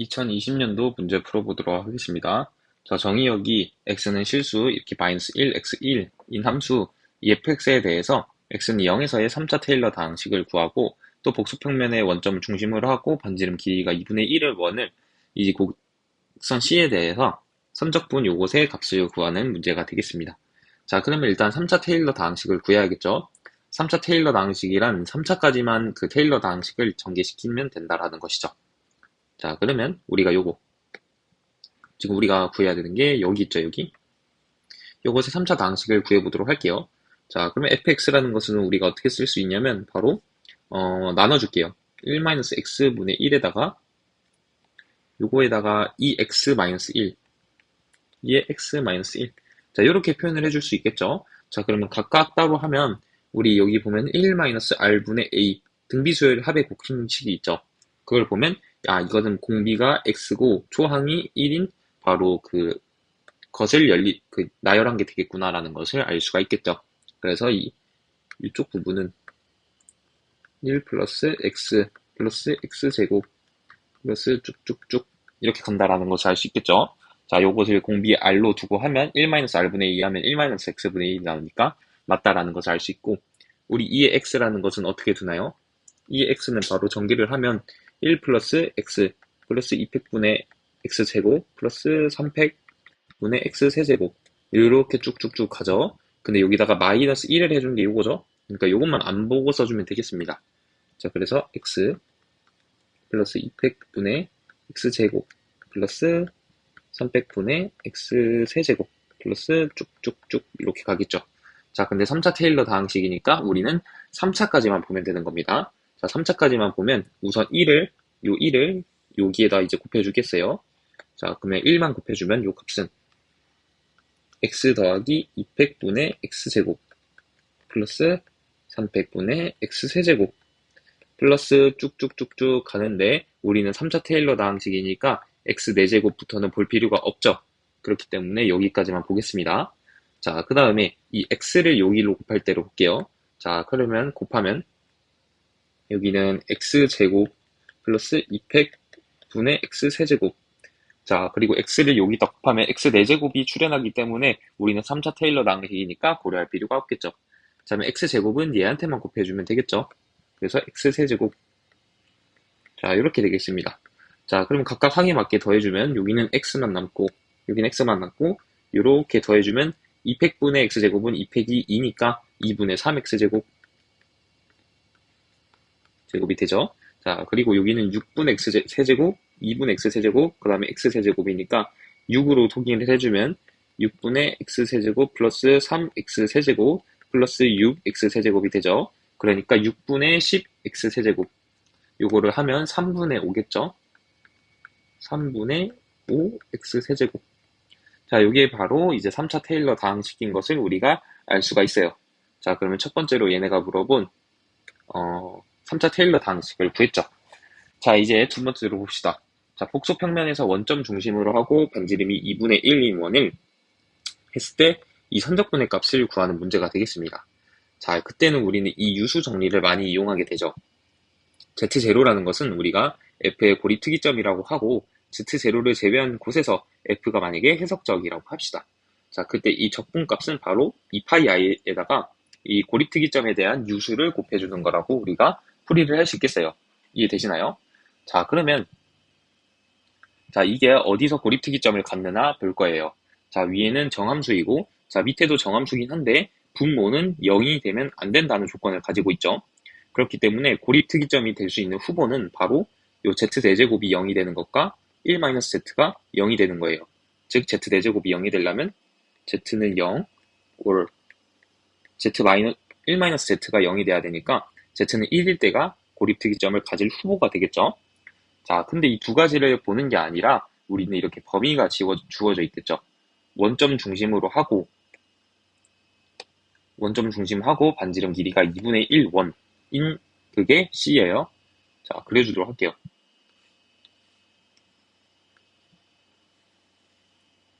2020년도 문제 풀어보도록 하겠습니다. 자, 정의 여기 x는 실수, 이렇게 마이너스 1, x1인 함수 이 fx에 대해서 x는 0에서의 3차 테일러 방식을 구하고 또 복수평면의 원점을 중심으로 하고 반지름 길이가 2분의 1을 원을 이 곡선 C에 대해서 선적분 요것의 값을 구하는 문제가 되겠습니다. 자, 그러면 일단 3차 테일러 방식을 구해야겠죠. 3차 테일러 방식이란 3차까지만 그 테일러 방식을 전개시키면 된다라는 것이죠. 자, 그러면 우리가 요거 지금 우리가 구해야 되는 게 여기 있죠, 여기. 요것의 3차 방식을 구해보도록 할게요. 자, 그러면 fx라는 것은 우리가 어떻게 쓸 수 있냐면 바로 어, 나눠줄게요. 1-x분의 1에다가 요거에다가 2x-1 2의 x-1 자, 이렇게 표현을 해줄 수 있겠죠. 자, 그러면 각각 따로 하면 우리 여기 보면 1-r분의 a 등비수열 합의 곱힘식이 있죠. 그걸 보면 아 이거는 공비가 x고 초항이 1인 바로 그 것을 열리 그 나열한 게 되겠구나라는 것을 알 수가 있겠죠. 그래서 이 이쪽 부분은 1 플러스 x 플러스 x제곱 플러스 쭉쭉쭉 이렇게 간다라는 것을 알 수 있겠죠. 자, 요것을 공비 r로 두고 하면 1-r분의 2 하면 1-x분의 1이 나오니까 맞다라는 것을 알 수 있고 우리 2의 x라는 것은 어떻게 두나요? 2의 x는 바로 전기를 하면 1 플러스 x 플러스 2팩분의 x제곱 플러스 3팩분의 x 세제곱 이렇게 쭉쭉쭉 가죠. 근데 여기다가 마이너스 1을 해준 게 이거죠. 그러니까 이것만 안 보고 써주면 되겠습니다. 자, 그래서 x 플러스 2팩분의 x제곱 플러스 300분의 x 세제곱 플러스 쭉쭉쭉 이렇게 가겠죠. 자, 근데 3차 테일러 다항식이니까 우리는 3차까지만 보면 되는 겁니다. 자, 3차까지만 보면 우선 1을, 요 1을 여기에다 이제 곱해주겠어요. 자, 그러면 1만 곱해주면 요 값은 x 더하기 200분의 x제곱 플러스 300분의 x세제곱 플러스 쭉쭉쭉쭉 가는데 우리는 3차 테일러 다항식이니까 x 4제곱부터는 볼 필요가 없죠. 그렇기 때문에 여기까지만 보겠습니다. 자, 그 다음에 이 x를 여기로 곱할 때로 볼게요. 자, 그러면 곱하면 여기는 x제곱 플러스 2팩분의 x세제곱 자, 그리고 x를 여기다 곱하면 x 4제곱이 출현하기 때문에 우리는 3차 테일러 방식이니까 고려할 필요가 없겠죠. 자, 그러면 x제곱은 얘한테만 곱해주면 되겠죠. 그래서 x세제곱 자, 이렇게 되겠습니다. 자, 그럼 각각 항에 맞게 더해주면 여기는 x만 남고 여기는 x만 남고 이렇게 더해주면 2팩분의 x제곱은 2팩이 2니까 2분의 3x제곱 제곱이 되죠. 자, 그리고 여기는 6분 x 세제곱, 2분 x 세제곱, 그 다음에 x 세제곱이니까 6으로 통일을 해주면 6분의 x 세제곱 플러스 3x 세제곱 플러스 6x 세제곱이 되죠. 그러니까 6분의 10x 세제곱 요거를 하면 3분의 5겠죠. 3분의 5x 세제곱 자, 여기에 바로 이제 3차 테일러 다항식인 것을 우리가 알 수가 있어요. 자, 그러면 첫 번째로 얘네가 물어본 어, 3차 테일러 다항식을 구했죠. 자, 이제 두 번째로 봅시다. 자, 복소 평면에서 원점 중심으로 하고 반지름이 2분의 1인 원을 했을 때 이 선적분의 값을 구하는 문제가 되겠습니다. 자, 그때는 우리는 이 유수 정리를 많이 이용하게 되죠. Z0라는 것은 우리가 f의 고리 특이점이라고 하고 Z0를 제외한 곳에서 f가 만약에 해석적이라고 합시다. 자, 그때 이 적분값은 바로 2파이 i에다가 이 고립 특이점에 대한 유수를 곱해주는 거라고 우리가 풀이를 할 수 있겠어요. 이해되시나요? 자, 그러면 자, 이게 어디서 고립 특이점을 갖느냐 볼 거예요. 자, 위에는 정함수이고 자, 밑에도 정함수긴 한데 분모는 0이 되면 안 된다는 조건을 가지고 있죠. 그렇기 때문에 고립 특이점이 될 수 있는 후보는 바로 요 z 대제곱이 0이 되는 것과 1-z가 0이 되는 거예요. 즉 z 대제곱이 0이 되려면 z는 0 or z 1-z가 0이 돼야 되니까 z는 1일 때가 고립특이점을 가질 후보가 되겠죠. 자, 근데 이 두 가지를 보는 게 아니라 우리는 이렇게 범위가 지워, 주어져 있겠죠. 원점 중심으로 하고 원점 중심하고 반지름 길이가 2분의 1 원인 그게 C예요. 자, 그려주도록 할게요.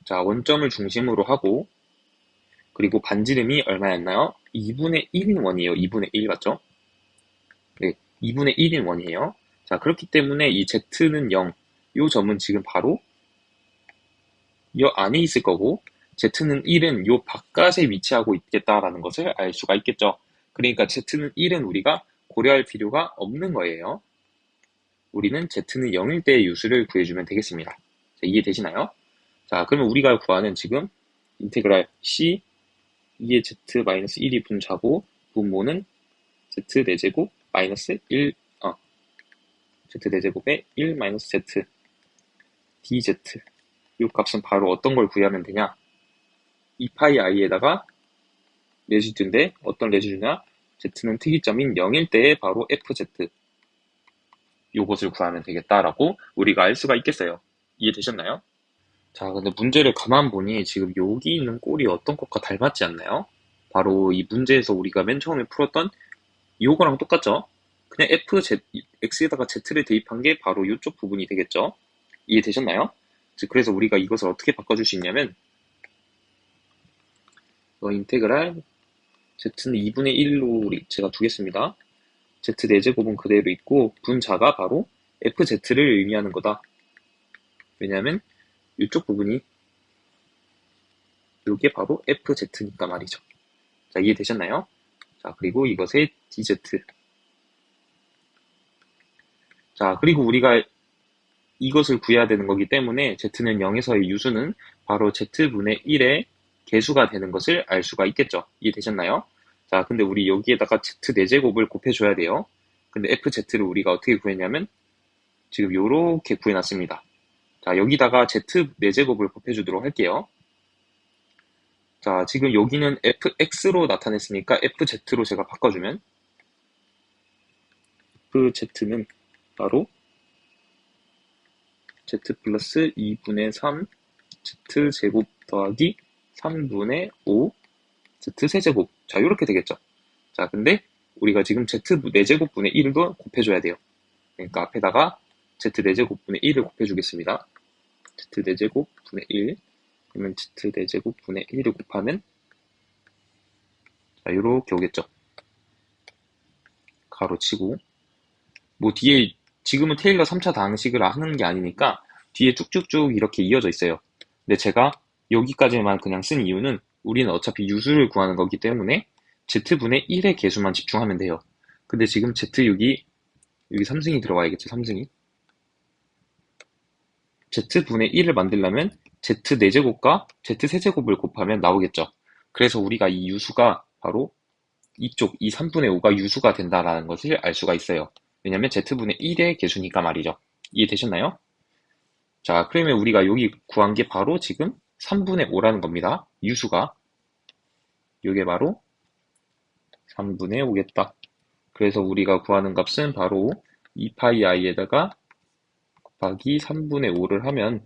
자, 원점을 중심으로 하고 그리고 반지름이 얼마였나요? 2분의 1인 원이에요. 2분의 1 맞죠? 네, 2분의 1인 원이에요. 자, 그렇기 때문에 이 z는 0, 이 점은 지금 바로 이 안에 있을 거고 z는 1은 이 바깥에 위치하고 있겠다라는 것을 알 수가 있겠죠. 그러니까 z는 1은 우리가 고려할 필요가 없는 거예요. 우리는 z는 0일 때의 유수를 구해주면 되겠습니다. 자, 이해되시나요? 자, 그러면 우리가 구하는 지금 인테그랄 c 2의 z-1이 분자고 분모는 z 4제곱 마이너스 1 어, z 4제곱에 1 마이너스 z dz 이 값은 바로 어떤 걸 구하면 되냐 2파이 i에다가 레지듀인데 어떤 레지듀냐 z는 특이점인 0일 때에 바로 fz 요것을 구하면 되겠다라고 우리가 알 수가 있겠어요. 이해되셨나요? 자, 근데 문제를 가만 보니 지금 여기 있는 꼴이 어떤 것과 닮았지 않나요? 바로 이 문제에서 우리가 맨 처음에 풀었던 요거랑 똑같죠? 그냥 f, z, x에다가 z를 대입한 게 바로 이쪽 부분이 되겠죠? 이해되셨나요? 그래서 우리가 이것을 어떻게 바꿔줄 수 있냐면 어, 인테그랄 z는 2분의 1로 제가 두겠습니다. z 4제곱은 그대로 있고 분자가 바로 fz를 의미하는 거다. 왜냐하면 이쪽 부분이 이게 바로 fz니까 말이죠. 자 이해되셨나요? 자 그리고 이것의 dz 자 그리고 우리가 이것을 구해야 되는 거기 때문에 z는 0에서의 유수는 바로 z분의 1의 개수가 되는 것을 알 수가 있겠죠. 이해되셨나요? 자, 근데 우리 여기에다가 z 4제곱을 곱해줘야 돼요. 근데 fz를 우리가 어떻게 구했냐면 지금 요렇게 구해놨습니다. 자, 여기다가 z 4제곱을 곱해주도록 할게요. 자, 지금 여기는 fx로 나타냈으니까 fz로 제가 바꿔주면 fz는 바로 z 플러스 2분의 3 z제곱 더하기 3분의 5 z 세제곱. 자 이렇게 되겠죠? 자 근데 우리가 지금 z 4제곱분의 1도 곱해줘야 돼요. 그러니까 앞에다가 z 4제곱분의 1을 곱해주겠습니다. Z 4제곱분의 1 그러면 z 4제곱 분의 1을 곱하면 자 이렇게 오겠죠 가로치고 뭐 뒤에 지금은 테일러 3차 방식을 하는 게 아니니까 뒤에 쭉쭉쭉 이렇게 이어져 있어요 근데 제가 여기까지만 그냥 쓴 이유는 우리는 어차피 유수를 구하는 거기 때문에 z분의 1의 개수만 집중하면 돼요. 근데 지금 z6이 여기 3승이 들어가야겠죠, 3승이. z분의 1을 만들려면 z 4제곱과 z 세제곱을 곱하면 나오겠죠. 그래서 우리가 이 유수가 바로 이쪽 이 3분의 5가 유수가 된다라는 것을 알 수가 있어요. 왜냐면 z분의 1의 개수니까 말이죠. 이해되셨나요? 자, 그러면 우리가 여기 구한 게 바로 지금 3분의 5라는 겁니다. 유수가. 이게 바로 3분의 5겠다. 그래서 우리가 구하는 값은 바로 2파이 i에다가 곱하기 3분의 5를 하면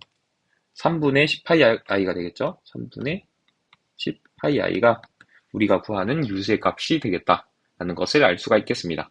3분의 10파이 i가 되겠죠? 3분의 10파이 i가 우리가 구하는 유수의 값이 되겠다라는 것을 알 수가 있겠습니다.